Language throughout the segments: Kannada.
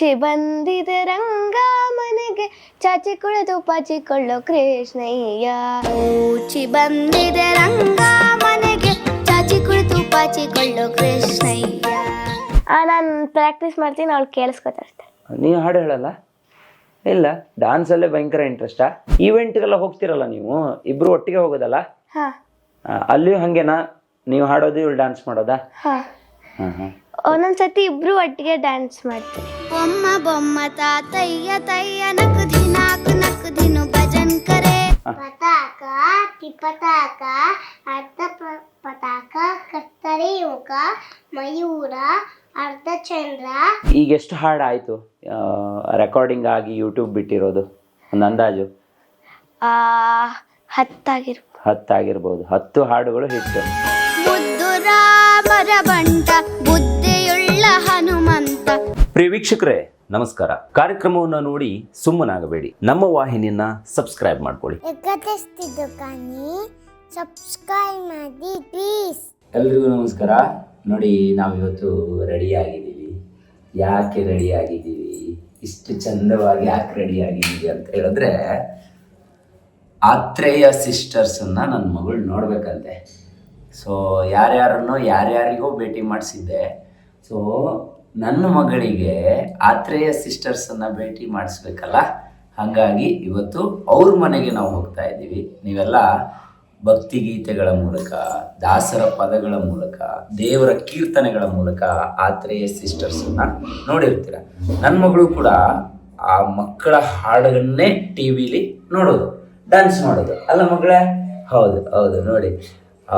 ಊಚಿ ಬಂದಿದೆ ರಂಗ ಮನೆಗೆ. ಚಾಚಿ ಕುಳಿತು ಪಾಚಿಕೊಳ್ಳೋ ಕೃಷ್ಣಯ್ಯ. ಊಚಿ ಬಂದಿದೆ ರಂಗ ಮನೆಗೆ. ಚಾಚಿ ಕುಳಿತು ಪಾಚಿಕೊಳ್ಳೋ ಕೃಷ್ಣಯ್ಯ. ನಾನು ಪ್ರಾಕ್ಟೀಸ್ ಮಾಡ್ತೀನಿ ಅವಳು ಕೇಳಿಸ್ಕೊತಾಳೆ ನೀವು ಹಾಡು ಹೇಳಲ್ಲ? ಇಲ್ಲ ಡ್ಯಾನ್ಸಲ್ಲೇ ಭಯಂಕರ ಈವೆಂಟ್ ಈವೆಂಟ್ಗೆಲ್ಲ ಹೋಗ್ತಿರಲ್ಲ ನೀವು? ಇಬ್ರು ಒಟ್ಟಿಗೆ ಹೋಗೋದಲ್ಲ? ಹಾ. ಆ, ಅಲ್ಲಿಯೂ ಹಾಗೇನಾ? ನೀವು ಹಾಡೋದು ಇವಳು ಡ್ಯಾನ್ಸ್ ಮಾಡೋದಾ? ಹಾ. ಹಾಂ ಹಾಂ ಒಂದೊಂದ್ಸತಿ ಇಬ್ರು ಒಟ್ಟಿಗೆ ಡ್ಯಾನ್ಸ್ ಮಾಡ್ತೀವಿ. ಬೊಮ್ಮ ಬೊಮ್ಮ ತಾತಯ್ಯ ತಯ್ಯ ನಕು ದಿನಾಕು ನಕು ದಿನು ಭಜನ್ ಕರೆ. ಪತಾಕ ಟಿಪತಾಕ ಅರ್ಧ ಪತಾಕ ಕತ್ತರಿ ಯುಗ ಮಯೂರ ಅರ್ಧ ಚಂದ್ರ. ಈಗ ಎಷ್ಟು ಹಾಡು ಆಯಿತು? ರೆಕಾರ್ಡಿಂಗ್ ಆಗಿ ಯೂಟ್ಯೂಬ್ ಬಿಟ್ಟಿರೋದು ಒಂದು ಅಂದಾಜು ಹತ್ತಾಗಿರು ಹತ್ತಾಗಿರ್ಬೋದು. ಹತ್ತು ಹಾಡುಗಳು ಹಿಟ್ಟು. ಮುದ್ದು ರಾಮರ ಬಂಟ ಬುದ್ಧಿಯುಳ್ಳ ಹನುಮಂತ. ಪ್ರಿಯ ವೀಕ್ಷಕರೇ ನಮಸ್ಕಾರ. ಕಾರ್ಯಕ್ರಮವನ್ನು ನೋಡಿ ಸುಮ್ಮನಾಗಬೇಡಿ. ನಮ್ಮ ವಾಹಿನಿಯನ್ನ ಸಬ್ಸ್ಕ್ರೈಬ್ ಮಾಡ್ಕೊಳ್ಳಿ. ಎಕ್ಕತ್ತಿಸ್ತಿದ್ದು ಕಾನಿ ಸಬ್ಸ್ಕ್ರೈಬ್ ಮಾಡಿ ಪ್ಲೀಸ್ ಎಲ್ರಿಗೂ ನಮಸ್ಕಾರ. ನೋಡಿ ನಾವಿವತ್ತು ರೆಡಿ ಆಗಿದ್ದೀವಿ ಯಾಕೆ ರೆಡಿ ಆಗಿದ್ದೀವಿ ಇಷ್ಟು ಚಂದವಾಗಿ ಯಾಕೆ ರೆಡಿ ಆಗಿದ್ದೀವಿ ಅಂತ ಹೇಳಿದ್ರೆ ಆತ್ರೇಯ ಸಿಸ್ಟರ್ಸನ್ನು ನನ್ನ ಮಗಳು ನೋಡ್ಬೇಕಂತೆ. ಸೊ ಯಾರ್ಯಾರನ್ನೋ ಯಾರ್ಯಾರಿಗೋ ಭೇಟಿ ಮಾಡಿಸಿದ್ದೆ. ಸೊ ನನ್ನ ಮಗಳಿಗೆ ಆತ್ರೇಯ ಸಿಸ್ಟರ್ಸನ್ನು ಭೇಟಿ ಮಾಡಿಸ್ಬೇಕಲ್ಲ? ಹಾಗಾಗಿ ಇವತ್ತು ಅವ್ರ ಮನೆಗೆ ನಾವು ಹೋಗ್ತಾ ಇದ್ದೀವಿ. ನೀವೆಲ್ಲ ಭಕ್ತಿಗೀತೆಗಳ ಮೂಲಕ, ದಾಸರ ಪದಗಳ ಮೂಲಕ, ದೇವರ ಕೀರ್ತನೆಗಳ ಮೂಲಕ ಆತ್ರೇಯ ಸಿಸ್ಟರ್ಸನ್ನು ನೋಡಿರ್ತೀರ. ನನ್ನ ಮಗಳು ಕೂಡ ಆ ಮಕ್ಕಳ ಹಾಡನ್ನೇ ಟಿ ವಿಲಿ ನೋಡೋದು ಡ್ಯಾನ್ಸ್ ಮಾಡೋದು. ಅಲ್ಲ ಮಗಳೇ? ಹೌದು ಹೌದು, ನೋಡಿ.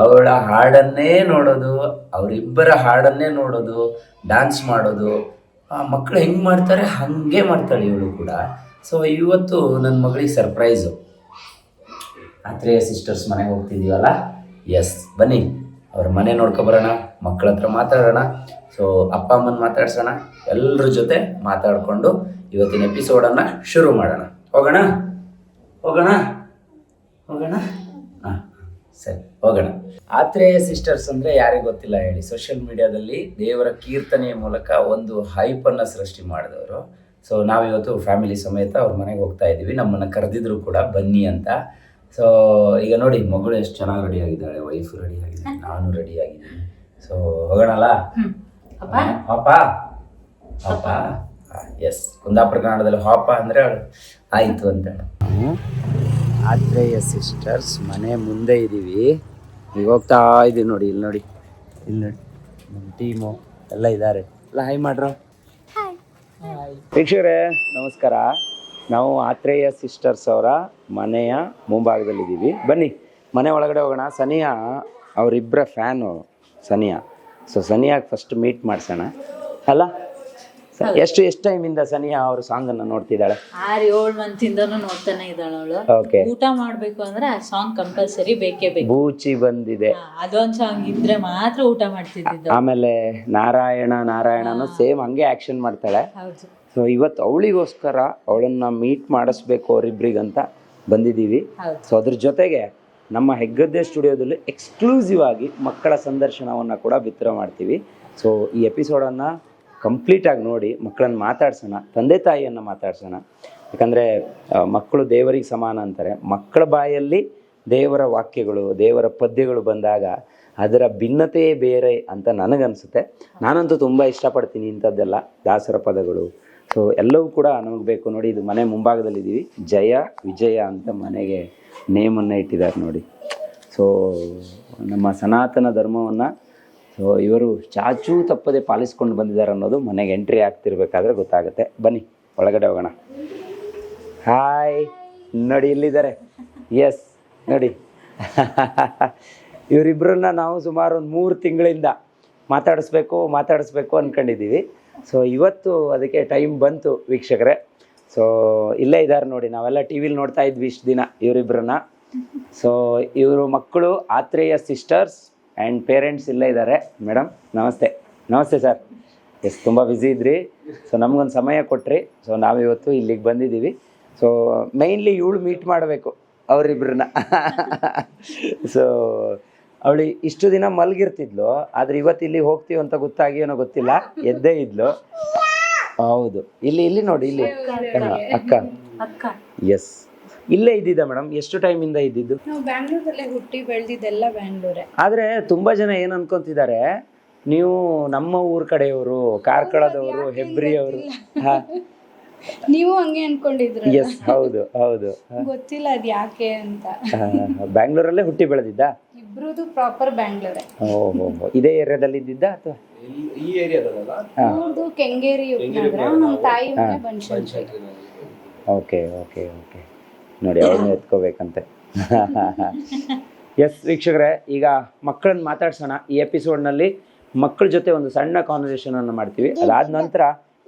ಅವಳ ಹಾಡನ್ನೇ ನೋಡೋದು, ಅವರಿಬ್ಬರ ಹಾಡನ್ನೇ ನೋಡೋದು ಡ್ಯಾನ್ಸ್ ಮಾಡೋದು. ಆ ಮಕ್ಕಳು ಹೆಂಗೆ ಮಾಡ್ತಾರೆ? ಹಾಗೆ ಮಾಡ್ತಾಳೆ ಇವಳು ಕೂಡ. ಸೊ ಇವತ್ತು ನನ್ನ ಮಗಳಿಗೆ ಸರ್ಪ್ರೈಸು ಆತ್ರೇಯ ಸಿಸ್ಟರ್ಸ್ ಮನೆಗೆ ಹೋಗ್ತಿದ್ದೀವಲ್ಲ ಎಸ್ ಬನ್ನಿ. ಅವ್ರ ಮನೆ ನೋಡ್ಕೊಬರೋಣ ಮಕ್ಕಳ ಹತ್ರ ಮಾತಾಡೋಣ. ಸೊ ಅಪ್ಪ ಅಮ್ಮನ ಮಾತಾಡ್ಸೋಣ. ಎಲ್ಲರ ಜೊತೆ ಮಾತಾಡಿಕೊಂಡು ಇವತ್ತಿನ ಎಪಿಸೋಡನ್ನು ಶುರು ಮಾಡೋಣ. ಹೋಗೋಣ? ಹೋಗೋಣ? ಹೋಗೋಣ? ಸರಿ ಹೋಗೋಣ. ಆತ್ರೇಯ ಸಿಸ್ಟರ್ಸ್ ಅಂದರೆ ಯಾರಿಗೆ ಗೊತ್ತಿಲ್ಲ ಹೇಳಿ. ಸೋಷಿಯಲ್ ಮೀಡಿಯಾದಲ್ಲಿ ದೇವರ ಕೀರ್ತನೆಯ ಮೂಲಕ ಒಂದು ಹೈಪನ್ನು ಸೃಷ್ಟಿ ಮಾಡಿದವರು. ಸೊ ನಾವಿವತ್ತು ಫ್ಯಾಮಿಲಿ ಸಮೇತ ಅವ್ರ ಮನೆಗೆ ಹೋಗ್ತಾ ಇದ್ದೀವಿ. ನಮ್ಮನ್ನು ಕರೆದಿದ್ರು ಕೂಡ ಬನ್ನಿ ಅಂತ. ಸೊ ಈಗ ನೋಡಿ ಮಗಳು ಎಷ್ಟು ಚೆನ್ನಾಗಿ ರೆಡಿ ಆಗಿದ್ದಾಳೆ ವೈಫು ರೆಡಿ ಆಗಿದೆ ನಾನು ರೆಡಿ ಆಗಿದ್ದೀನಿ. ಸೊ ಹೋಗೋಣಲ್ಲ? ಪಾಪ ಪಾಪ ಎಸ್ ಕುಂದಾಪುರ ಕನ್ನಡದಲ್ಲಿ ಹಾಪ ಅಂದರೆ ಅವಳು. ಆಯಿತು ಅಂತ ಆತ್ರೇಯ ಸಿಸ್ಟರ್ಸ್, ಮನೆ ಮುಂದೆ ಇದ್ದೀವಿ ಈಗ ಹೋಗ್ತಾ ಇದ್ದೀವಿ ನೋಡಿ, ಇಲ್ಲಿ ನೋಡಿ. ಇಲ್ಲಿ ನೋಡಿ. ನಮ್ಮ ಟೀಮು ಎಲ್ಲ ಇದ್ದಾರೆ. ಎಲ್ಲ ಹಾಯ್ ಮಾಡ್ರ. ವೀಕ್ಷಕರೇ, ನಮಸ್ಕಾರ. ನಾವು ಆತ್ರೇಯ ಸಿಸ್ಟರ್ಸ್ ಅವರ ಮನೆಯ ಮುಂಭಾಗದಲ್ಲಿದ್ದೀವಿ. ಬನ್ನಿ, ಮನೆ ಒಳಗಡೆ ಹೋಗೋಣ. ಸನಿಯಾ ಅವರಿಬ್ಬರ ಫ್ಯಾನು ಸನಿಯಾ. ಸೊ ಸನಿಯಾಗಿ ಫಸ್ಟ್ ಮೀಟ್ ಮಾಡಿಸೋಣ. ಅಲ್ಲ? ಎಷ್ಟು ಎಷ್ಟು ಟೈಮಿಂದ ಸನಿಯಾ ಅವ್ರ ಅನ್ನ ನೋಡ್ತಿದ್ದಾಳೆ? ಆರ್ ಏಳ್ ಮಂತಿಂದನೂ ನೋಡ್ತಾನೆ ಇದ್ದಾಳೆ ಅವಳು. ಓಕೆ ಊಟ ಮಾಡ್ಬೇಕು ಅಂದ್ರೆ ಆ ಸಾಂಗ್ ಕಂಪಲ್ಸರಿ ಬೇಕೇ ಬೇಕು. ಬೂಚಿ ಬಂದಿದೆ. ಅದೊಂದು ಅದೊಂದ್ ಸಾಂಗ್ ಇದ್ರೆ ಮಾತ್ರ ಊಟ ಮಾಡ್ತಿದ್ದಿದ್ದು. ಆಮೇಲೆ ನಾರಾಯಣ ನಾರಾಯಣನು ಸೇಮ್ ಹಂಗೆ ಆಕ್ಷನ್ ಮಾಡ್ತಾಳೆ. ಹೌದು. ಸೊ ಇವತ್ತು ಅವಳಿಗೋಸ್ಕರ ಅವಳನ್ನ ಮೀಟ್ ಮಾಡಿಸ್ಬೇಕು ಅವರಿಬ್ರಿಗಂತ ಬಂದಿದ್ದೀವಿ. ಹೌದು. ಸೊ ಅದ್ರ ಜೊತೆಗೆ ನಮ್ಮ ಹೆಗ್ಗದ್ದೆ ಸ್ಟುಡಿಯೋದಲ್ಲಿ ಎಕ್ಸ್ಕ್ಲೂಸಿವ್ ಆಗಿ ಮಕ್ಕಳ ಸಂದರ್ಶನವನ್ನು ಕೂಡ ಬಿತ್ತರ ಮಾಡ್ತೀವಿ. ಸೊ ಈ ಎಪಿಸೋಡನ್ನು ಕಂಪ್ಲೀಟಾಗಿ ನೋಡಿ ಮಕ್ಕಳನ್ನು ಮಾತಾಡ್ಸೋಣ, ತಂದೆ ತಾಯಿಯನ್ನು ಮಾತಾಡ್ಸೋಣ. ಯಾಕಂದರೆ ಮಕ್ಕಳು ದೇವರಿಗೆ ಸಮಾನ ಅಂತಾರೆ. ಮಕ್ಕಳ ಬಾಯಲ್ಲಿ ದೇವರ ವಾಕ್ಯಗಳು, ದೇವರ ಪದ್ಯಗಳು ಬಂದಾಗ ಅದರ ಭಿನ್ನತೆಯೇ ಬೇರೆ ಅಂತ ನನಗನ್ಸುತ್ತೆ. ನಾನಂತೂ ತುಂಬ ಇಷ್ಟಪಡ್ತೀನಿ ಇಂಥದ್ದೆಲ್ಲ ದಾಸರ ಪದಗಳು. ಸೊ ಎಲ್ಲವೂ ಕೂಡ ನಮಗೆ ಬೇಕು ನೋಡಿ. ಇದು ಮನೆ ಮುಂಭಾಗದಲ್ಲಿದ್ದೀವಿ. ಜಯ, ವಿಜಯ ಅಂತ ಮನೆಗೆ ನೇಮನ್ನು ಇಟ್ಟಿದ್ದಾರೆ ನೋಡಿ. ಸೊ ನಮ್ಮ ಸನಾತನ ಧರ್ಮವನ್ನು ಸೊ ಇವರು ಚಾಚೂ ತಪ್ಪದೆ ಪಾಲಿಸ್ಕೊಂಡು ಬಂದಿದ್ದಾರೆ ಅನ್ನೋದು ಮನೆಗೆ ಎಂಟ್ರಿ ಆಗ್ತಿರ್ಬೇಕಾದ್ರೆ ಗೊತ್ತಾಗುತ್ತೆ. ಬನ್ನಿ, ಒಳಗಡೆ ಹೋಗೋಣ. ಹಾಯ್ ನೋಡಿ ಇಲ್ಲಿದ್ದಾರೆ. ಎಸ್ ನೋಡಿ. ಇವರಿಬ್ಬರನ್ನ ನಾವು ಸುಮಾರು ಒಂದು ಮೂರು ತಿಂಗಳಿಂದ ಮಾತಾಡಿಸ್ಬೇಕು ಮಾತಾಡಿಸ್ಬೇಕು ಅಂದ್ಕೊಂಡಿದ್ದೀವಿ ಸೊ ಇವತ್ತು ಅದಕ್ಕೆ ಟೈಮ್ ಬಂತು ವೀಕ್ಷಕರೇ. ಸೊ ಇಲ್ಲೇ ಇದ್ದಾರೆ ನೋಡಿ, ನಾವೆಲ್ಲ ಟಿ ವಿಲಿ ನೋಡ್ತಾ ಇದ್ವಿ ಇಷ್ಟು ದಿನ ಇವರಿಬ್ಬರನ್ನ ಸೊ ಇವರು ಮಕ್ಕಳು, ಆತ್ರೇಯ ಸಿಸ್ಟರ್ಸ್ ಆ್ಯಂಡ್ ಪೇರೆಂಟ್ಸ್ ಇಲ್ಲೇ ಇದ್ದಾರೆ ಮೇಡಮ್ ನಮಸ್ತೆ. ನಮಸ್ತೆ ಸರ್ ಎಸ್ ತುಂಬ ಬ್ಯುಸಿ ಇದ್ರಿ. ಸೊ ನಮಗೊಂದು ಸಮಯ ಕೊಟ್ರಿ. ಸೊ ನಾವಿವತ್ತು ಇಲ್ಲಿಗೆ ಬಂದಿದ್ದೀವಿ. ಸೊ ಮೇಯ್ನ್ಲಿ ಇವಳು ಮೀಟ್ ಮಾಡಬೇಕು ಅವರಿಬ್ರನ್ನ. ಸೊ ಅವಳು ಇಷ್ಟು ದಿನ ಮಲಗಿರ್ತಿದ್ಲು ಆದರೆ ಇವತ್ತು ಇಲ್ಲಿ ಹೋಗ್ತೀವಿ ಅಂತ ಗೊತ್ತಾಗಿ ಏನೋ ಗೊತ್ತಿಲ್ಲ. ಎದ್ದೇ ಇದ್ಲು. ಹೌದು. ಇಲ್ಲಿ ಇಲ್ಲಿ ನೋಡಿ ಇಲ್ಲಿ. ಅಕ್ಕ. ಎಸ್ ಇಲ್ಲೇ ಇದ್ದಿದ್ದ ಮೇಡಮ್ ಎಷ್ಟು ಟೈಮಿಂದ ಇದ್ದಿದ್ದು? ನಾವು ಬ್ಯಾಂಗ್ಳೂರಲ್ಲೇ ಹುಟ್ಟಿ ಬೆಳೆದಿದ್ದೆಲ್ಲ ಬ್ಯಾಂಗ್ಳೂರೇ. ಆದ್ರೆ ತುಂಬಾ ಜನ ಏನು ಅನ್ಕೊಂತಿದ್ದಾರೆ ನೀವು ನಮ್ಮ ಊರ್ ಕಡೆಯವರು ಕಾರ್ಕಳದವರು ಹೆಬ್ರಿಯವರು ಹಾ. ನೀವು ಹಂಗೆ ಅನ್ಕೊಂಡಿದ್ರು ಎಸ್ ಹೌದು ಹೌದು. ಗೊತ್ತಿಲ್ಲ ಅದ್ ಯಾಕೆ ಅಂತ. ಬ್ಯಾಂಗ್ಳೂರಲ್ಲೇ ಹುಟ್ಟಿ ಬೆಳೆದಿದ್ದ? ಇಬ್ರದು ಪ್ರಾಪರ್ ಬ್ಯಾಂಗ್ಳೂರೇ. ಓಹೋ ಇದೇ ಏರಿಯಾದಲ್ಲಿ ಇದ್ದಿದ್ದ ಅಥವಾ? ಈ ಏರಿಯಾದಲ್ಲ ಅವ್ರದ್ದು ಕೆಂಗೇರಿ ಉಪನಗರ. ನಮ್ಮ ತಾಯಿ ಮನೆ ಬನಶಂಕರಿ ಓಕೆ ಓಕೆ ಓಕೆ. ನೋಡಿ ಅವ್ರನ್ನ ಎತ್ಕೋಬೇಕಂತೆ. ಎಸ್ ವೀಕ್ಷಕರೇ ಈಗ ಮಕ್ಕಳನ್ನ ಮಾತಾಡ್ಸೋಣ. ಈ ಎಪಿಸೋಡ್ನಲ್ಲಿ ಮಕ್ಕಳ ಜೊತೆ ಒಂದು ಸಣ್ಣ ಕಾನ್ವರ್ಸೇಷನ್ ಅನ್ನು ಮಾಡ್ತೀವಿ. ಅದಾದ ನಂತರ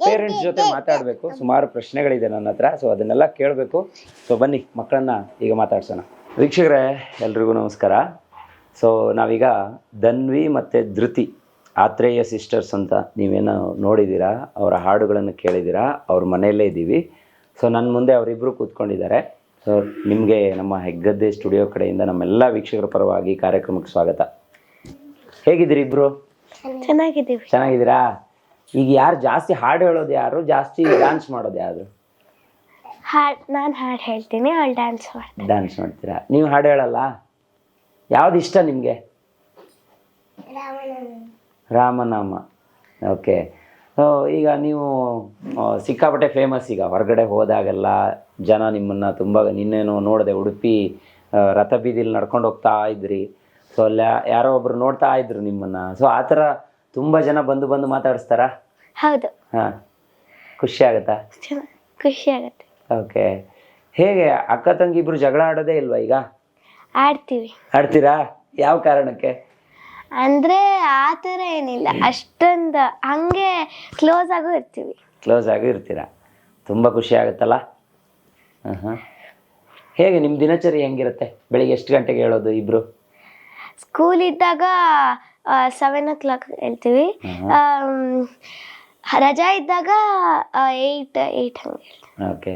ಪೇರೆಂಟ್ಸ್ ಜೊತೆ ಮಾತಾಡಬೇಕು. ಸುಮಾರು ಪ್ರಶ್ನೆಗಳಿದೆ ನನ್ನ ಹತ್ರ ಸೊ ಅದನ್ನೆಲ್ಲ ಕೇಳಬೇಕು. ಸೊ ಬನ್ನಿ ಮಕ್ಕಳನ್ನ ಈಗ ಮಾತಾಡ್ಸೋಣ. ವೀಕ್ಷಕರೇ ಎಲ್ರಿಗೂ ನಮಸ್ಕಾರ. ಸೊ ನಾವೀಗ ಧನ್ವಿ ಮತ್ತು ಧೃತಿ ಆತ್ರೇಯ ಸಿಸ್ಟರ್ಸ್ ಅಂತ ನೀವೇನು ನೋಡಿದ್ದೀರಾ ಅವರ ಹಾಡುಗಳನ್ನು ಕೇಳಿದ್ದೀರಾ ಅವ್ರ ಮನೆಯಲ್ಲೇ ಇದ್ದೀವಿ. ಸೊ ನನ್ನ ಮುಂದೆ ಅವರಿಬ್ಬರು ಕೂತ್ಕೊಂಡಿದ್ದಾರೆ. ಸೊ ನಿಮಗೆ ನಮ್ಮ ಹೆಗ್ಗದ್ದೆ ಸ್ಟುಡಿಯೋ ಕಡೆಯಿಂದ ನಮ್ಮೆಲ್ಲ ವೀಕ್ಷಕರ ಪರವಾಗಿ ಕಾರ್ಯಕ್ರಮಕ್ಕೆ ಸ್ವಾಗತ. ಹೇಗಿದ್ದೀರಿ ಇಬ್ರು? ಚೆನ್ನಾಗಿದ್ದೀವಿ. ಚೆನ್ನಾಗಿದ್ದೀರಾ? ಈಗ ಯಾರು ಜಾಸ್ತಿ ಹಾಡು ಹೇಳೋದು ಯಾರು? ಜಾಸ್ತಿ ಡ್ಯಾನ್ಸ್ ಮಾಡೋದು ಯಾರು? ಹಾಡ್ ನಾನು ಹಾಡು ಹೇಳ್ತೀನಿ ಅವಳು ಡ್ಯಾನ್ಸ್ ಮಾಡ್ತೀನಿ ಡ್ಯಾನ್ಸ್ ಮಾಡ್ತೀರಾ? ನೀವು ಹಾಡು ಹೇಳಲ್ಲ? ಯಾವ್ದು ಇಷ್ಟ ನಿಮಗೆ? ರಾಮನಾಮ ಓಕೆ ಈಗ ನೀವು ಸಿಕ್ಕಾಪಟ್ಟೆ ಫೇಮಸ್ ಈಗ. ಹೊರಗಡೆ ಹೋದಾಗೆಲ್ಲ ಜನ ನಿಮ್ಮನ್ನು ತುಂಬ ನಿನ್ನೇನು ನೋಡಿದೆ ಉಡುಪಿ ರಥ ಬೀದಿಲಿ ನಡ್ಕೊಂಡು ಹೋಗ್ತಾ ಇದ್ರಿ. ಸೊ ಅಲ್ಲ ಯಾರೋ ಒಬ್ರು ನೋಡ್ತಾ ಇದ್ರು ನಿಮ್ಮನ್ನು. ಸೊ ಆ ಥರ ತುಂಬ ಜನ ಬಂದು ಬಂದು ಮಾತಾಡಿಸ್ತಾರಾ? ಹೌದು. ಹಾಂ. ಖುಷಿ ಆಗುತ್ತಾ? ಖುಷಿ ಆಗುತ್ತೆ. ಓಕೆ. ಹೇಗೆ ಅಕ್ಕ ತಂಗಿ ಇಬ್ರು ಜಗಳ ಆಡೋದೇ ಇಲ್ವಾ ಈಗ? ಆಡ್ತೀವಿ. ಆಡ್ತೀರಾ? ಯಾವ ಕಾರಣಕ್ಕೆ? ಅಂದ್ರೆ ಆ ಥರ ಏನಿಲ್ಲ ಅಷ್ಟೊಂದು ಹಂಗೆ ಕ್ಲೋಸ್ ಆಗು ಇರ್ತೀವಿ. ಕ್ಲೋಸ್ ಆಗಿ ಇರ್ತೀರಾ? ತುಂಬ ಖುಷಿ ಆಗುತ್ತಲ್ಲ? ಹಾಂ ಹಾಂ ಹೇಗೆ ನಿಮ್ಮ ದಿನಚರಿ ಹೆಂಗಿರುತ್ತೆ? ಬೆಳಿಗ್ಗೆ ಎಷ್ಟು ಗಂಟೆಗೆ ಹೇಳೋದು ಇಬ್ರು? ಸ್ಕೂಲ್ ಇದ್ದಾಗ ಸೆವೆನ್ ಓ ಕ್ಲಾಕ್ ಹೇಳ್ತೀವಿ. ಆಮ್, ರಜಾ ಇದ್ದಾಗ ಏಯ್ಟ್ ಏಯ್ಟ್ ಹಂಗೆ ಓಕೆ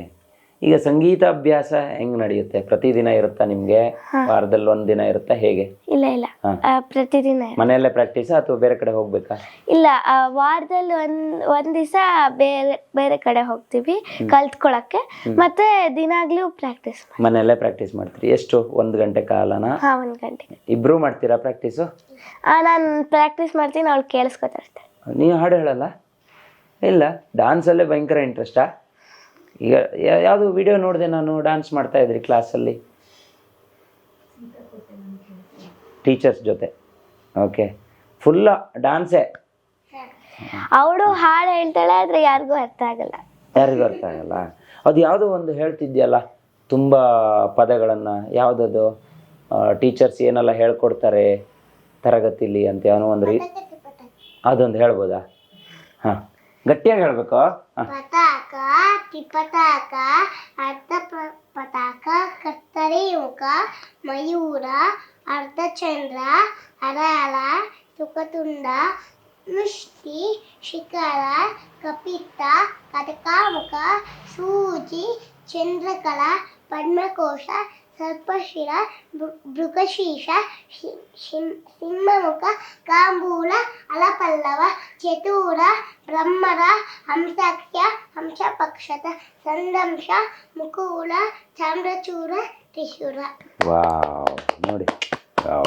ಈಗ ಸಂಗೀತ ಅಭ್ಯಾಸ ಹೆಂಗ್ ನಡೆಯುತ್ತೆ? ಪ್ರತಿದಿನ ಇರುತ್ತಾ ನಿಮ್ಗೆ? ವಾರದಲ್ಲಿ ಒಂದ್ ದಿನ ಇರುತ್ತಾ? ಹೇಗೆ? ಇಲ್ಲ ಇಲ್ಲ. ಹಾ. ಆ, ಪ್ರತಿದಿನ ಮನೆಯಲ್ಲೇ ಪ್ರಾಕ್ಟೀಸ್ ಅಥವಾ ಬೇರೆ ಕಡೆ ಹೋಗ್ಬೇಕಾ? ಇಲ್ಲ ಆ, ವಾರದಲ್ಲಿ ಒಂದ್ ಒಂದ್ ದಿವಸ ಬೇರೆ ಬೇರೆ ಕಡೆ ಹೋಗ್ತೀವಿ ಕಲ್ತ್ಕೊಳಕ್ಕೆ. ಮತ್ತೆ ದಿನಾಗ್ಲೂ ಪ್ರಾಕ್ಟೀಸ್ ಮನೆಯಲ್ಲೇ ಪ್ರಾಕ್ಟೀಸ್ ಮಾಡ್ತೀರಿ. ಎಷ್ಟು? ಒಂದ್ ಗಂಟೆ ಕಾಲನ? ಹಾ ಒಂದ್ ಗಂಟೆ. ಇಬ್ರು ಮಾಡ್ತೀರಾ ಪ್ರಾಕ್ಟೀಸು ನಾನ್ ಪ್ರಾಕ್ಟೀಸ್ ಮಾಡ್ತೀನಿ ಅವ್ಳು ಕೇಳಿಸ್ಕೊತಾ ಇರ್ತಾಳೆ. ನೀವು ಹಾಡು ಹೇಳಲ್ಲ? ಇಲ್ಲ. ಡಾನ್ಸಲ್ಲೇ ಭಯಂಕರ ಇಂಟ್ರೆಸ್ಟಾ ಈಗ ಯಾವುದು ವಿಡಿಯೋ ನೋಡಿದೆ ನಾನು ಡ್ಯಾನ್ಸ್ ಮಾಡ್ತಾ ಇದ್ರಿ ಕ್ಲಾಸಲ್ಲಿ ಟೀಚರ್ಸ್ ಜೊತೆ. ಓಕೆ ಫುಲ್ಲ ಡ್ಯಾನ್ಸೇ ಅವಳು ಹಾಡು ಹೇಳ್ತಾಳೆ ಆದ್ರೆ ಯಾರಿಗೂ ಅರ್ಥ ಆಗಲ್ಲ. ಯಾರಿಗೂ ಅರ್ಥ ಆಗಲ್ಲ? ಅದು ಯಾವುದೋ ಒಂದು ಹೇಳ್ತಿದ್ಯಲ್ಲ ತುಂಬ ಪದಗಳನ್ನು ಯಾವುದದು? ಟೀಚರ್ಸ್ ಏನೆಲ್ಲ ಹೇಳ್ಕೊಡ್ತಾರೆ ತರಗತಿಲಿ ಅಂತ ಏನೋ ಒಂದು ರೀ ಅದೊಂದು ಹೇಳ್ಬೋದಾ? ಹಾಂ. ಗಟ್ಟಿಯಾಗಿ ಹೇಳ್ಬೇಕು ಹಾಂ ಪತಾಕ ಟಿಪತಾಕ ಅರ್ಧ ಪ- ಪತಾಕ ಕತ್ತರಿ ಮುಖ ಮಯೂರ ಅರ್ಧಚಂದ್ರ ಅರಾಳ ಸುಖತುಂಡ ಮುಷ್ಟಿ ಶಿಖರ ಕಪಿತ್ತ ಕಟಕಾಮುಖ ಸೂಜಿ ಚಂದ್ರಕಲ ಪದ್ಮಕೋಶ ಸರ್ಪಶಿರ ಭೃ- ಭೃಗಶೀರ್ಷ ಶಿ- ಶಿಂ- ಸಿಂಹಮುಖ ಕಾಂಬೂಲ ಅಲಪಲ್ಲವ ಚತುರ ಬ್ರಹ್ಮರ ಹಂಸಾಖ್ಯ ಹಂಸಪಕ್ಷತ ಸಂದಂಶ ಮುಕುಳ ಚಾಮ್ರಚೂರ ತ್ರಿಶೂರ. ವಾವ್ ನೋಡಿ. Wow.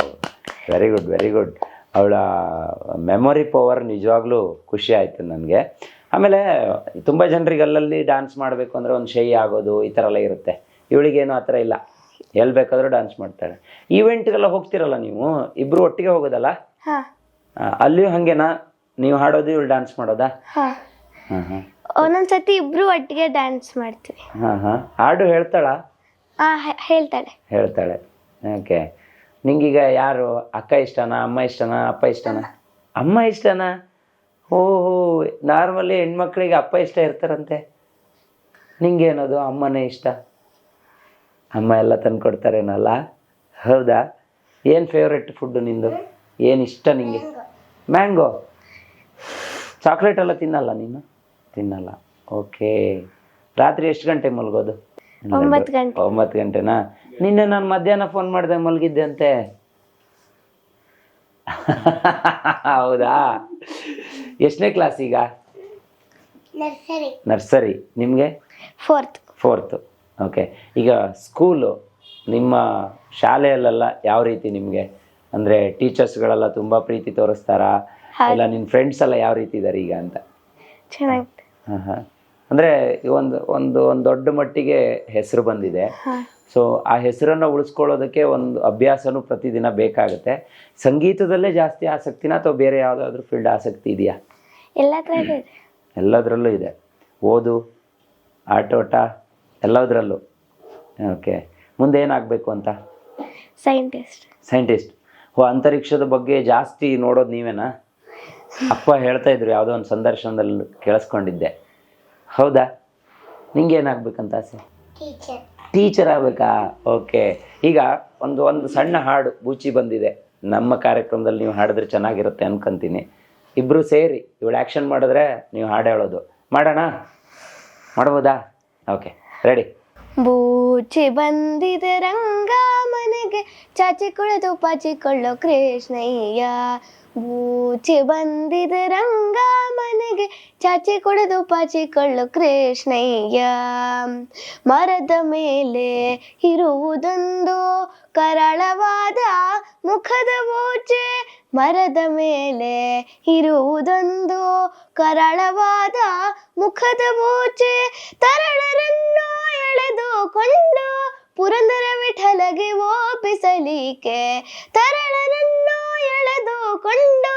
Very good very good ಅವಳ ಮೆಮೊರಿ ಪವರ್ ನಿಜವಾಗ್ಲೂ ಖುಷಿ ಆಯಿತು ನನಗೆ. ಆಮೇಲೆ ತುಂಬ ಜನರಿಗೆ ಅಲ್ಲಲ್ಲಿ ಡ್ಯಾನ್ಸ್ ಮಾಡಬೇಕು ಅಂದರೆ ಒಂದು ಶೈ ಆಗೋದು ಈ ಥರ ಎಲ್ಲ ಇರುತ್ತೆ. ಇವಳಿಗೇನು ಆ ಥರ ಇಲ್ಲ. ಎಲ್ಲಿ ಬೇಕಾದರೂ ಡ್ಯಾನ್ಸ್ ಮಾಡ್ತಾಳೆ. ಈವೆಂಟ್ಗೆಲ್ಲ ಹೋಗ್ತಿರಲ್ಲ ನೀವು? ಇಬ್ಬರು ಒಟ್ಟಿಗೆ ಹೋಗೋದಲ್ಲ? ಹಾ. ಆ, ಅಲ್ಲಿಯೂ ಹಾಗೇನಾ? ನೀವು ಹಾಡೋದು ಇವ್ಳು ಡ್ಯಾನ್ಸ್ ಮಾಡೋದಾ? ಹಾ. ಹಾಂ ಹಾಂ ಒಂದೊಂದ್ಸತಿ ಇಬ್ರು ಒಟ್ಟಿಗೆ ಡ್ಯಾನ್ಸ್ ಮಾಡ್ತೀವಿ. ಹಾಂ ಹಾಂ. ಹಾಡು ಹೇಳ್ತಾಳಾ? ಆ ಹೇ- ಹೇಳ್ತಾಳೆ. ಹೇಳ್ತಾಳೆ. ಓಕೆ. ನಿಂಗೀಗ ಯಾರು? ಅಕ್ಕ ಇಷ್ಟನಾ ಅಮ್ಮ ಇಷ್ಟನಾ ಅಪ್ಪ ಇಷ್ಟನಾ? ಅಮ್ಮ ಇಷ್ಟನಾ? ಓಹೋ ನಾರ್ಮಲಿ ಹೆಣ್ಮಕ್ಳಿಗೆ ಅಪ್ಪ ಇಷ್ಟ ಇರ್ತಾರಂತೆ. ನಿಂಗೇನದು? ಅಮ್ಮನೇ ಇಷ್ಟ? ಅಮ್ಮ ಎಲ್ಲ ತಂದು ಕೊಡ್ತಾರೇನಲ್ಲ ಹೌದಾ? ಏನು ಫೇವ್ರೆಟ್ ಫುಡ್ಡು ನಿಂದು? ಏನು ಇಷ್ಟ ನಿಂಗೆ? ಮ್ಯಾಂಗೋ ಚಾಕ್ಲೇಟ್ ಎಲ್ಲ ತಿನ್ನಲ್ಲ ನೀನು? ತಿನ್ನಲ್ಲ. ಓಕೆ ರಾತ್ರಿ ಎಷ್ಟು ಗಂಟೆ ಮಲಗೋದು? ಒಂಬತ್ತು ಗಂಟೆ. ಒಂಬತ್ತು ಗಂಟೆನಾ? ನಿನ್ನೆ ನಾನು ಮಧ್ಯಾಹ್ನ ಫೋನ್ ಮಾಡಿದೆ ಮಲಗಿದ್ದೆ ಅಂತೆ. ಹೌದಾ? ಎಷ್ಟನೇ ಕ್ಲಾಸ್ ಈಗ? ನರ್ಸರಿ ನರ್ಸರಿ ನಿಮಗೆ? ಫೋರ್ತ್ ಫೋರ್ತ್ ಓಕೆ ಈಗ ಸ್ಕೂಲು ನಿಮ್ಮ ಶಾಲೆಯಲ್ಲೆಲ್ಲ ಯಾವ ರೀತಿ ನಿಮಗೆ? ಅಂದರೆ ಟೀಚರ್ಸ್ಗಳೆಲ್ಲ ತುಂಬ ಪ್ರೀತಿ ತೋರಿಸ್ತಾರಾ? ಇಲ್ಲ ನಿನ್ನ ಫ್ರೆಂಡ್ಸ್ ಎಲ್ಲ ಯಾವ ರೀತಿ ಇದ್ದಾರೆ ಈಗ ಅಂತ? ಚೆನ್ನಾಗಿದೆ ಹಾಂ ಹಾಂ. ಅಂದರೆ ಒಂದು ಒಂದು ಒಂದು ದೊಡ್ಡ ಮಟ್ಟಿಗೆ ಹೆಸರು ಬಂದಿದೆ. ಸೊ ಆ ಹೆಸರನ್ನು ಉಳಿಸ್ಕೊಳ್ಳೋದಕ್ಕೆ ಒಂದು ಅಭ್ಯಾಸನೂ ಪ್ರತಿದಿನ ಬೇಕಾಗುತ್ತೆ. ಸಂಗೀತದಲ್ಲೇ ಜಾಸ್ತಿ ಆಸಕ್ತಿನ ಅಥವಾ ಬೇರೆ ಯಾವುದಾದ್ರೂ ಫೀಲ್ಡ್ ಆಸಕ್ತಿ ಇದೆಯಾ? ಎಲ್ಲ ಇದೆ. ಎಲ್ಲದರಲ್ಲೂ ಇದೆ. ಓದು ಆಟೋಟ ಎಲ್ಲದರಲ್ಲೂ. ಓಕೆ ಮುಂದೆ ಏನಾಗಬೇಕು ಅಂತ? ಸೈಂಟಿಸ್ಟ್ ಸೈಂಟಿಸ್ಟ್ ಓ ಅಂತರಿಕ್ಷದ ಬಗ್ಗೆ ಜಾಸ್ತಿ ನೋಡೋದು ನೀವೇನಾ? ಅಪ್ಪ ಹೇಳ್ತಾ ಇದ್ರು ಯಾವುದೋ ಒಂದು ಸಂದರ್ಶನದಲ್ಲಿ ಕೇಳಿಸ್ಕೊಂಡಿದ್ದೆ. ಹೌದಾ? ನಿಂಗೆ ಏನಾಗಬೇಕಂತ ಆಸೆ? ಟೀಚರ್ ಆಗಬೇಕಾ? ಓಕೆ ಈಗ ಒಂದು ಒಂದು ಸಣ್ಣ ಹಾಡು ಬೂಚಿ ಬಂದಿದೆ. ನಮ್ಮ ಕಾರ್ಯಕ್ರಮದಲ್ಲಿ ನೀವು ಹಾಡಿದ್ರೆ ಚೆನ್ನಾಗಿರುತ್ತೆ ಅನ್ಕೊಂತೀನಿ. ಇಬ್ಬರು ಸೇರಿ ಇವಳು ಆ್ಯಕ್ಷನ್ ಮಾಡಿದ್ರೆ ನೀವು ಹಾಡು ಹೇಳೋದು. ಮಾಡೋಣ? ಮಾಡ್ಬೋದಾ? ಓಕೆ ರೆಡಿ ಬೂಚಿ ಬಂದಿದ ರಂಗ ಮನೆಗೆ ಚಾಚಿ ಕುಳಿದು ಪಾಚಿಕೊಳ್ಳೋ ಕೃಷ್ಣಯ್ಯ. ಬೂಚಿ ಬಂದಿದ ರಂಗ ಮನೆಗೆ ಚಾಚಿ ಕುಡಿದು ಪಾಚಿಕೊಳ್ಳೋ ಕೃಷ್ಣಯ್ಯ. ಮರದ ಮೇಲೆ ಇರುವುದೊಂದು ಕರಳವಾದ ಮುಖದ ಬೂಚೆ. ಮರದ ಮೇಲೆ ಇರುವುದೊಂದು ಕರಳವಾದ ಮುಖದ ಬೂಚೆ. ತರಳರನ್ನು ಎಳೆದುಕೊಂಡು ಪುರಂದರ ವಿಠಲಗೆ ಓಪಿಸಲಿಕ್ಕೆ ತರಳರನ್ನು ಎಳೆದುಕೊಂಡು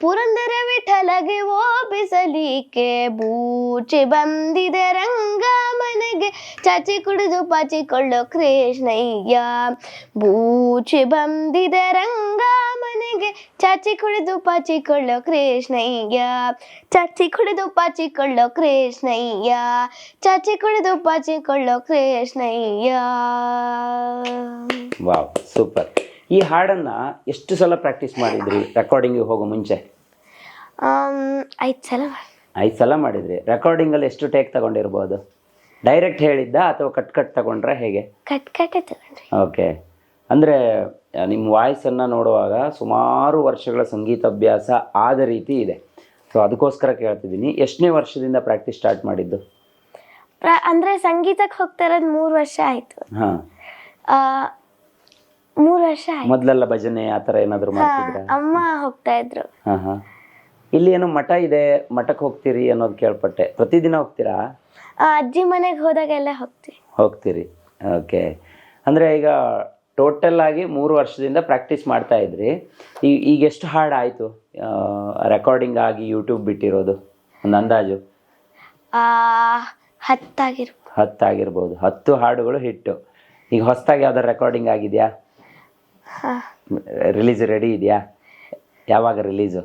ಪುರಂದರ ವಿಠಲಗೆ ಓಪಿಸಲಿಕ್ಕೆ ಬೂಚಿ ಬಂದಿದೆ ರಂಗ ಮನೆಗೆ ಚಾಚಿ ಕುಡಿದು ಪಾಚಿಕೊಳ್ಳೋ ಕೃಷ್ಣಯ್ಯ ಬೂಚಿ ಬಂದಿದೆ ರಂಗ ಮನೆಗೆ ಚಾಚಿ ಕುಡಿದು ಪಾಚಿಕೊಳ್ಳೋ ಕೃಷ್ಣಯ್ಯ. ಚಾಚಿ ಕುಡಿದು ಪಾಚಿಕೊಳ್ಳೋ ಕೃಷ್ಣಯ್ಯ. ಚಾಚಿ ಕುಡಿದು ಪಾಚಿಕೊಳ್ಳೋ ಕೃಷ್ಣಯ್ಯ. Wow super. ಈ ಹಾಡನ್ನ ಎಷ್ಟು ಸಲ ಪ್ರಾಕ್ಟೀಸ್ ಮಾಡಿದ್ರಿ? ರೆಕಾರ್ಡಿಂಗ್ ಹೋಗೋ ಮುಂಚೆ? ಐದು ಸಲ. ಐದು ಸಲ ಮಾಡಿದ್ರಿ. ರೆಕಾರ್ಡಿಂಗ್ ಅಲ್ಲಿ ಎಷ್ಟು ಟೇಕ್ ತಗೊಂಡಿರ್ಬೋದು? ಡೈರೆಕ್ಟ್ ಹೇಳಿದ್ದ ಅಥವಾ ಕಟ್ ಕಟ್ ತಗೊಂಡ್ರೆ ಹೇಗೆ? ಕಟ್ ಕಟ್ ತಗೊಂಡ್ರಿ ಓಕೆ ಅಂದರೆ ನಿಮ್ಮ ವಾಯ್ಸನ್ನು ನೋಡುವಾಗ ಸುಮಾರು ವರ್ಷಗಳ ಸಂಗೀತಾಭ್ಯಾಸ ಆದ ರೀತಿ ಇದೆ. ಸೊ ಅದಕ್ಕೋಸ್ಕರ ಕೇಳ್ತಿದ್ದೀನಿ ಎಷ್ಟನೇ ವರ್ಷದಿಂದ ಪ್ರಾಕ್ಟೀಸ್ ಸ್ಟಾರ್ಟ್ ಮಾಡಿದ್ದು? ಪ್ರ- ಅಂದ್ರೆ ಸಂಗೀತಕ್ಕೆ ಹೋಗ್ತಾ ಇರೋದು ಮೂರು ವರ್ಷ ಆಯ್ತು. ಹಾಂ. ಆ, ಮೂರು ವರ್ಷ ಆಯ್ತು. ಮೊದಲೆಲ್ಲ ಭಜನೆ ಆ ಥರ ಏನಾದರೂ ಮಾಡ್ತಿದ್ರಾ? ಅಮ್ಮ ಹೋಗ್ತಾ ಇದ್ರು. ಹಾಂ ಹಾಂ. ಇಲ್ಲಿ ಏನೋ ಮಠ ಇದೆ? ಮಠಕ್ಕೆ ಹೋಗ್ತೀರಿ ಅನ್ನೋದು ಕೇಳ್ಪಟ್ಟೆ. ಪ್ರತಿದಿನ ಹೋಗ್ತೀರಾ? ಆ, ಅಜ್ಜಿ ಮನೆಗೆ ಹೋದಾಗೆಲ್ಲ ಹೋಗ್ತೀವಿ. ಹೋಗ್ತೀರಿ. ಓಕೆ. ಅಂದರೆ ಈಗ ಟೋಟಲ್ ಆಗಿ ಮೂರು ವರ್ಷದಿಂದ ಪ್ರಾಕ್ಟೀಸ್ ಮಾಡ್ತಾ ಇದ್ರಿ. ಈ ಈಗ ಎಷ್ಟು ಹಾರ್ಡ್ ಆಯಿತು ರೆಕಾರ್ಡಿಂಗ್ ಆಗಿ ಯೂಟ್ಯೂಬ್ ಬಿಟ್ಟಿರೋದು ಒಂದು ಅಂದಾಜು? ಹತ್ತಾಗಿರ್ಬೋದು. ಹತ್ತಾಗಿರು ಹತ್ತು ಹಾಡುಗಳು ಹಿಟ್ಟು ಈಗ ಹೊಸದಾಗಿ ಯಾವ್ದಾರು ರೆಕಾರ್ಡಿಂಗ್ ಆಗಿದೆಯಾ? ರಿಲೀಸ್ ರೆಡಿ ಇದೆಯಾ? ಯಾವಾಗ ರಿಲೀಸು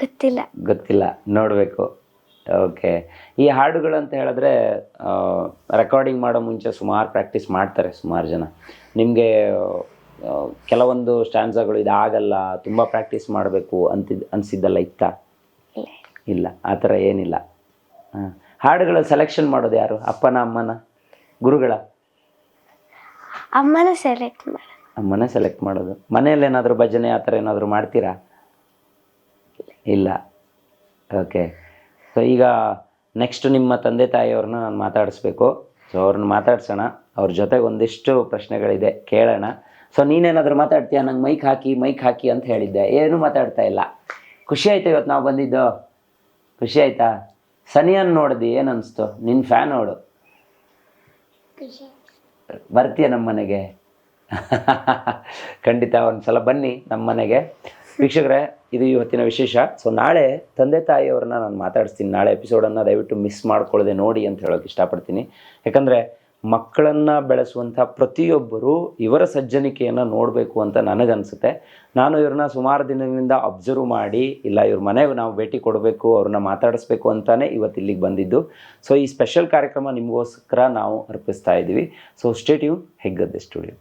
ಗೊತ್ತಿಲ್ಲ. ಗೊತ್ತಿಲ್ಲ. ನೋಡಬೇಕು. ಓಕೆ ಈ ಹಾಡುಗಳು ಅಂತ ಹೇಳಿದ್ರೆ ರೆಕಾರ್ಡಿಂಗ್ ಮಾಡೋ ಮುಂಚೆ ಸುಮಾರು ಪ್ರಾಕ್ಟೀಸ್ ಮಾಡ್ತಾರೆ ಸುಮಾರು ಜನ. ನಿಮಗೆ ಕೆಲವೊಂದು ಸ್ಟ್ಯಾನ್ಸಗಳು ಇದಾಗಲ್ಲ ತುಂಬ ಪ್ರಾಕ್ಟೀಸ್ ಮಾಡಬೇಕು ಅಂತ ಅನಿಸಿದ್ದಲ್ಲ ಇತ್ತ? ಇಲ್ಲ. ಆ ಥರ ಏನಿಲ್ಲ. ಹಾಂ. ಹಾಡುಗಳ ಸೆಲೆಕ್ಷನ್ ಮಾಡೋದು ಯಾರು? ಅಪ್ಪನ ಅಮ್ಮನ ಗುರುಗಳ? ಅಮ್ಮನ ಸೆಲೆಕ್ಟ್ ಮಾಡ. ಅಮ್ಮನ ಸೆಲೆಕ್ಟ್ ಮಾಡೋದು. ಮನೆಯಲ್ಲೇನಾದರೂ ಭಜನೆ ಆ ಥರ ಏನಾದರೂ ಮಾಡ್ತೀರಾ? ಇಲ್ಲ. ಓಕೆ ಸೊ ಈಗ ನೆಕ್ಸ್ಟ್ ನಿಮ್ಮ ತಂದೆ ತಾಯಿಯವ್ರನ್ನ ನಾನು ಮಾತಾಡಿಸ್ಬೇಕು. ಸೊ ಅವ್ರನ್ನ ಮಾತಾಡ್ಸೋಣ. ಅವ್ರ ಜೊತೆಗೆ ಒಂದಿಷ್ಟು ಪ್ರಶ್ನೆಗಳಿದೆ ಕೇಳೋಣ. ಸೊ ನೀನೇನಾದರೂ ಮಾತಾಡ್ತೀಯಾ? ನಂಗೆ ಮೈಕ್ ಹಾಕಿ ಮೈಕ್ ಹಾಕಿ ಅಂತ ಹೇಳಿದ್ದೆ. ಏನು ಮಾತಾಡ್ತಾ ಇಲ್ಲ. ಖುಷಿ ಆಯ್ತು ಇವತ್ತು ನಾವು ಬಂದಿದ್ದು? ಖುಷಿ ಆಯ್ತಾ? ಸನಿಯನ್ ನೋಡ್ದಿ ಏನು ಅನಿಸ್ತು ನಿನ್ನ ಫ್ಯಾನ್ ನೋಡು ಬರ್ತೀಯ ನಮ್ಮ ಮನೆಗೆ? ಖಂಡಿತ ಒಂದು ಸಲ ಬನ್ನಿ ನಮ್ಮ ಮನೆಗೆ. ವೀಕ್ಷಕರೇ ಇದು ಇವತ್ತಿನ ವಿಶೇಷ. ಸೊ ನಾಳೆ ತಂದೆ ತಾಯಿಯವ್ರನ್ನ ನಾನು ಮಾತಾಡಿಸ್ತೀನಿ. ನಾಳೆ ಎಪಿಸೋಡನ್ನು ದಯವಿಟ್ಟು ಮಿಸ್ ಮಾಡ್ಕೊಳ್ಳದೆ ನೋಡಿ ಅಂತ ಹೇಳೋಕೆ ಇಷ್ಟಪಡ್ತೀನಿ. ಯಾಕಂದರೆ ಮಕ್ಕಳನ್ನು ಬೆಳೆಸುವಂಥ ಪ್ರತಿಯೊಬ್ಬರು ಇವರ ಸಜ್ಜನಿಕೆಯನ್ನು ನೋಡಬೇಕು ಅಂತ ನನಗನ್ಸುತ್ತೆ. ನಾನು ಇವ್ರನ್ನ ಸುಮಾರು ದಿನದಿಂದ ಅಬ್ಸರ್ವ್ ಮಾಡಿ, ಇಲ್ಲ ಇವ್ರ ಮನೆಗೆ ನಾವು ಭೇಟಿ ಕೊಡಬೇಕು, ಅವ್ರನ್ನ ಮಾತಾಡಿಸ್ಬೇಕು ಅಂತಲೇ ಇವತ್ತು ಇಲ್ಲಿಗೆ ಬಂದಿದ್ದು. ಸೊ ಈ ಸ್ಪೆಷಲ್ ಕಾರ್ಯಕ್ರಮ ನಿಮಗೋಸ್ಕರ ನಾವು ಅರ್ಪಿಸ್ತಾ ಇದ್ದೀವಿ ಸೊ ಸ್ಟೇಟ್ಯೂ ಹೆಗ್ಗದ್ದೆ ಸ್ಟುಡಿಯೋ